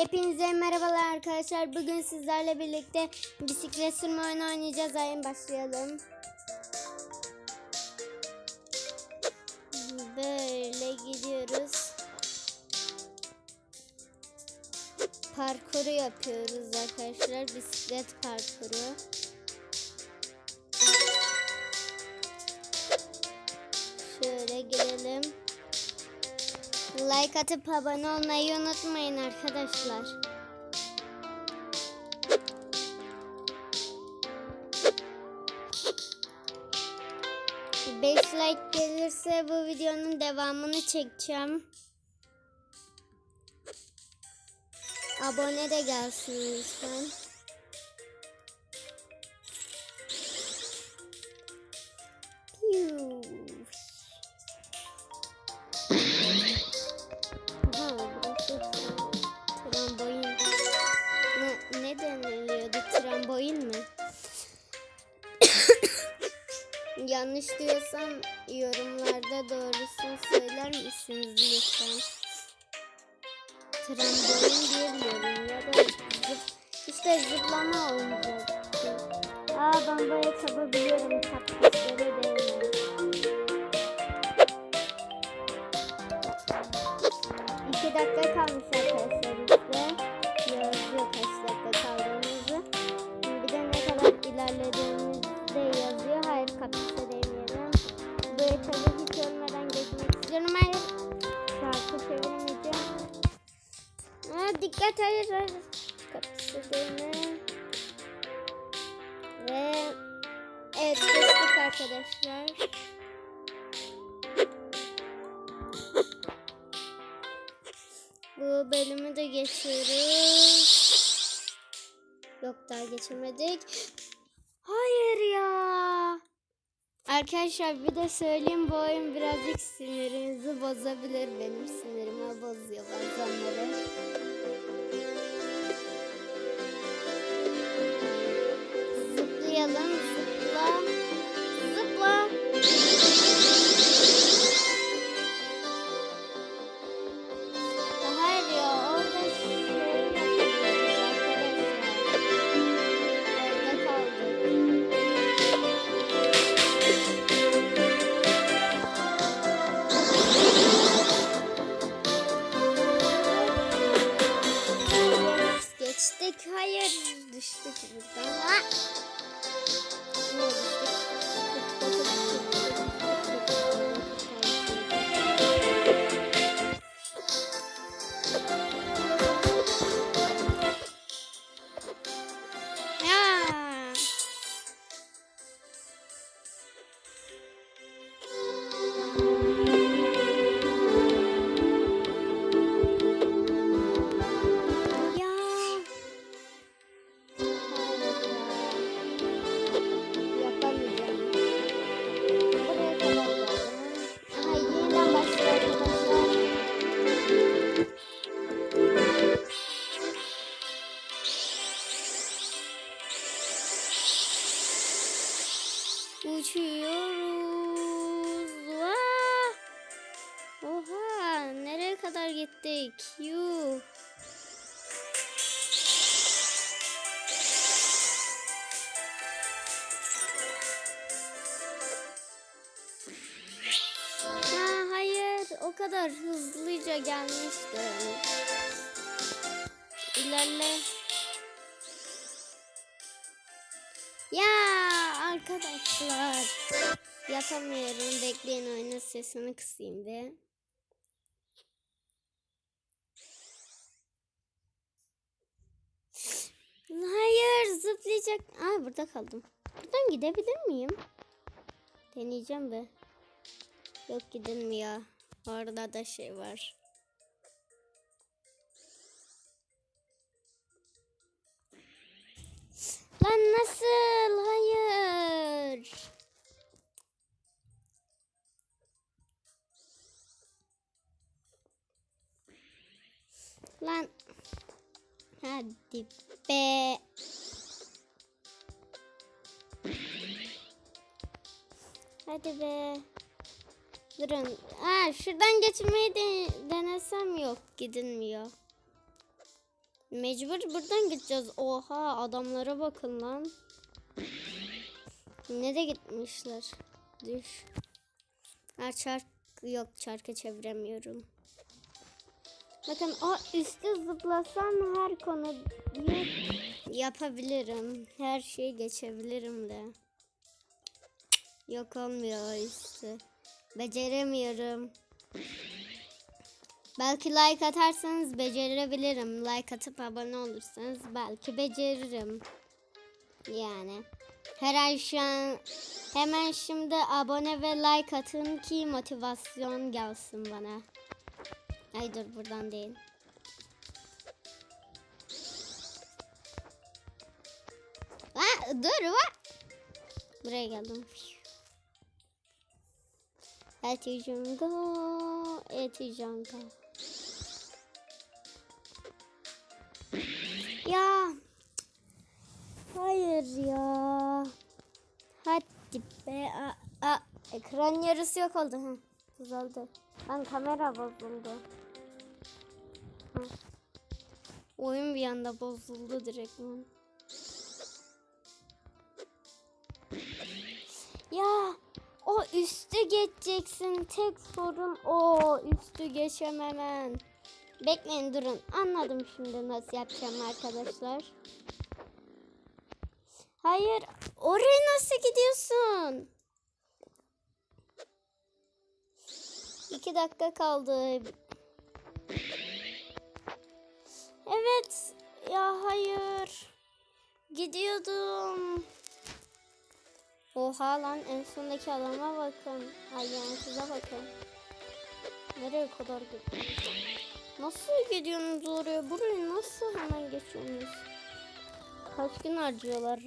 Hepinize merhabalar arkadaşlar. Bugün sizlerle birlikte bisiklet sürme oyunu oynayacağız. Ayın başlayalım. Böyle gidiyoruz. Parkuru yapıyoruz arkadaşlar. Bisiklet parkuru. Şöyle girelim. Like atıp abone olmayı unutmayın arkadaşlar. Beş like gelirse bu videonun devamını çekeceğim. Abone de gelsin lütfen. Yanlış diyorsam yorumlarda doğrusunu söyler misiniz lütfen? Tramboyin diyebiliyorum ya da zıp, işte zıplama oynayacaktım. Aa ben bu ayakkabı biliyorum. Kaprisleri değmez. İki dakika kalmış arkadaşlar. Bu bölümü de geçiyoruz. Yok daha geçemedik. Hayır ya. Arkadaşlar bir de söyleyeyim bu oyun birazcık sinirinizi bozabilir. Benim sinirimi bozuyor bazenleri. Zıplayalım Düştük buradan. Ha! Yuh! Ha, hayır, o kadar hızlıca gelmiştim. İlerle. Ya arkadaşlar. Yapamıyorum. Bekleyin oyunun sesini kısayım bir. Hayır zıplayacak. Aa burada kaldım. Buradan gidebilir miyim? Deneyeceğim be. Yok gidilmiyor. Orada da şey var. Lan nasıl? Hayır. Lan. Hadi be. Hadi be. Durun. Aa, şuradan geçmeyi de denesem yok. Gidilmiyor. Mecbur buradan gideceğiz. Oha adamlara bakın lan. Nereye gitmişler? Düş. Ha çark yok çarkı çeviremiyorum. Bakın o üstte zıplasam her konuyu yapabilirim. Her şeyi geçebilirim de. Yok olmuyor üstü. Beceremiyorum. Belki like atarsanız becerebilirim. Like atıp abone olursanız belki beceririm. Yani. Her ay şu an hemen şimdi abone ve like atın ki motivasyon gelsin bana. Ay dur buradan değil. Ha, dur va. Buraya geldim. Eti jungle, eti jungle. Ya. Hayır ya. Hadi be. A, a. Ekran yarısı yok oldu. Ha. Düzeldi. Lan kamera bozuldu. Ha. Oyun bir anda bozuldu direktman. Ya üstü geçeceksin. Tek sorun o. Üstü geçememen. Bekleyin durun. Anladım şimdi nasıl yapacağım arkadaşlar. Hayır. Oraya nasıl gidiyorsun? İki dakika kaldı. Evet. Ya hayır. Gidiyordum. Oha lan en sondaki adama bakın. Ay yani kıza bakın. Nereye kadar gidiyorsunuz? Nasıl gidiyorsunuz oraya? Burayı nasıl hemen geçiyorsunuz? Kaç gün harcıyorlar?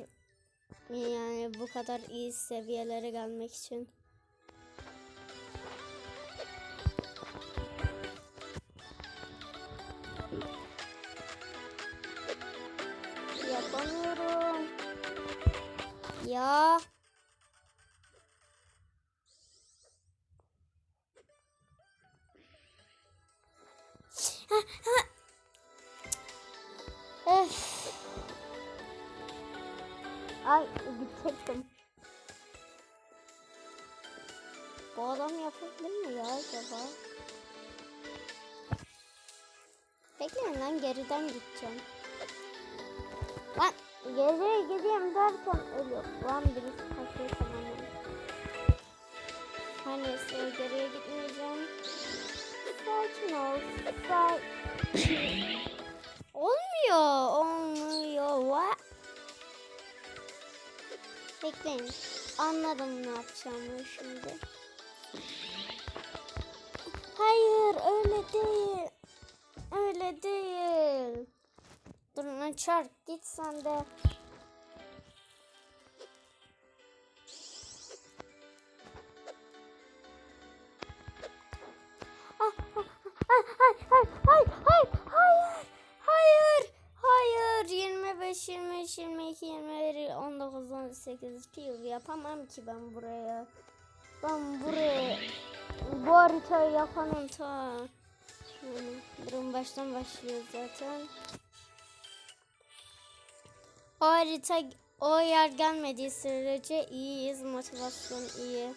Yani bu kadar iyi seviyelere gelmek için. Yapamıyorum. Ya. Ay gidecektim. Bu adam yapabilir mi ya acaba? Bekleyin lan geriden gideceğim. Lan geriye gideyim derken ölüyor. Lan birisi kaçıyor tamamen. Her neyse geriye gitmeyeceğim. Sakin ol. Sakin. Bekleyin. Anladım ne yapacağımı şimdi. Hayır öyle değil. Öyle değil. Durun çark git sen de. 19, 18 pil yapamam ki ben buraya. Ben buraya bu haritayı yapamam ta. Yani durum baştan başlıyor zaten. O harita o yer gelmediği sürece iyiyiz. Motivasyon iyi.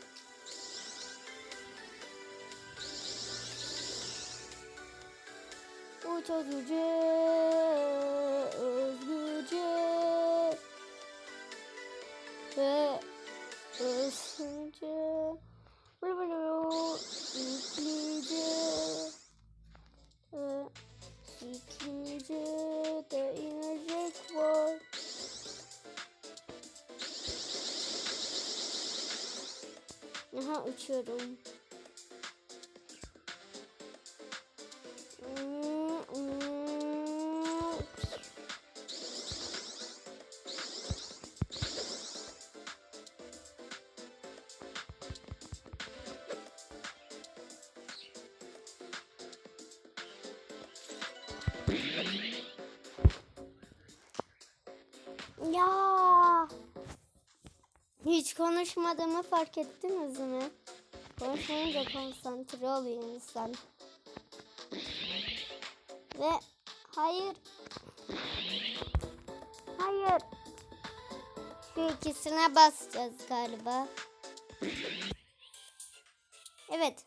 Uç özgürce, ve özgürce, sütlüce ve sütlüce de inecek var. Aha uçuyorum. Ya. Hiç konuşmadığımı fark ettiniz mi? Konuşmayınca konsantre oluyor insan. Ve Hayır. Hayır. Şu ikisine basacağız galiba. Evet.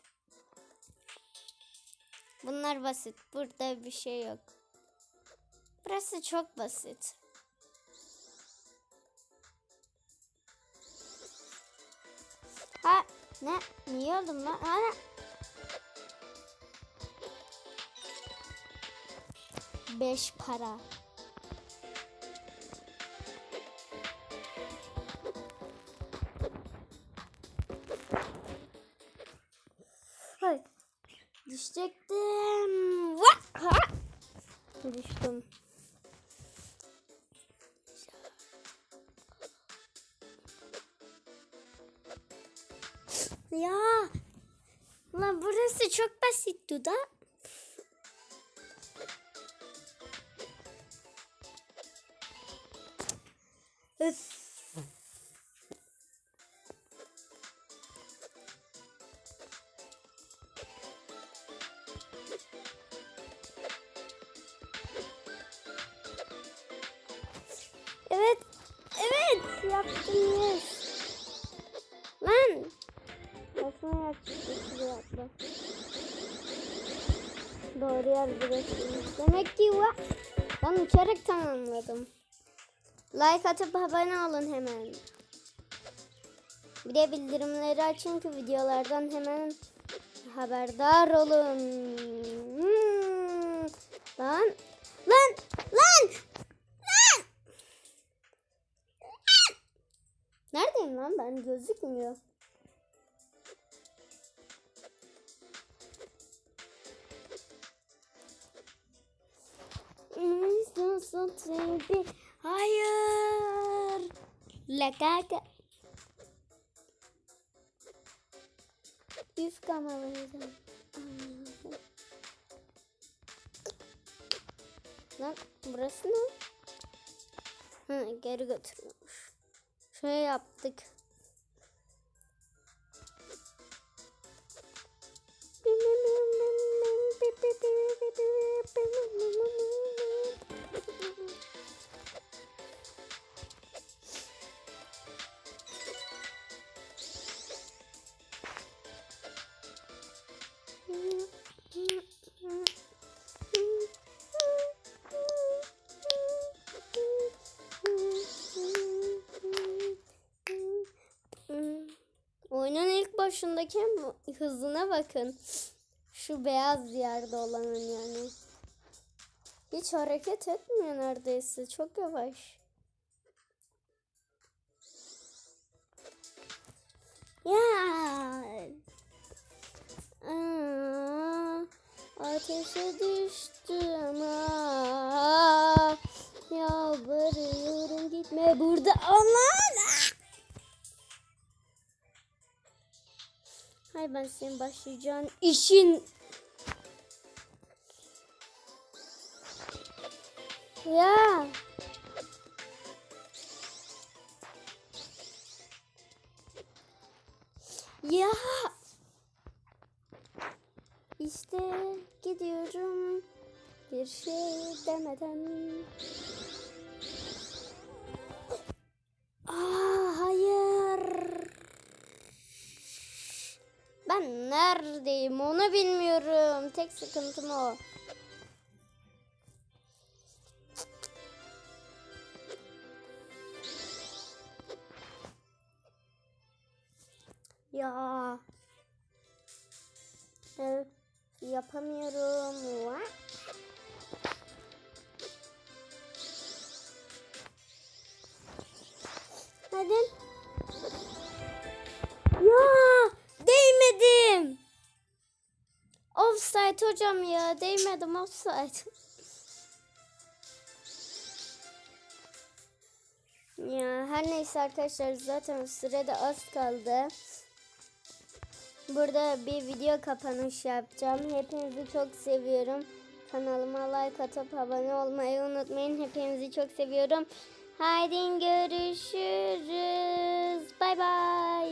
Bunlar basit. Burada bir şey yok. Burası çok basit. Ha ne? Niye oldum lan? Ana. Beş para. Hay. Düşecektim. Ha! Düştüm. Ya. Lan burası çok basit Duda. Yer burasıymış. Demek ki. Ben uçarak tamamladım. Like atıp abone olun hemen. Bir de bildirimleri açın ki videolardan hemen haberdar olun. Hmm. Lan. Lan. Lan. Lan. Neredeyim lan ben? Gözükmüyor. Hayır. La caca. Üf kamalıydım. Lan burası ne? Hı, geri götürüyormuş. Şöyle yaptık. Başındaki hızına bakın. Şu beyaz yerde olanın yani. Hiç hareket etmiyor neredeyse. Çok yavaş. Ya. Aa, ateşe düştüm. Aa, yalvarıyorum gitme burada. Aman. Hay ben senin başlayacağın işin. Ya. Ya. İşte gidiyorum bir şey demeden. Neredeyim onu bilmiyorum. Tek sıkıntım o. Ya. Evet, yapamıyorum. Offside hocam ya değmedim offside. Ya her neyse arkadaşlar zaten sürede az kaldı. Burada bir video kapanış yapacağım. Hepinizi çok seviyorum. Kanalıma like atıp abone olmayı unutmayın. Hepinizi çok seviyorum. Haydi görüşürüz. Bay bay.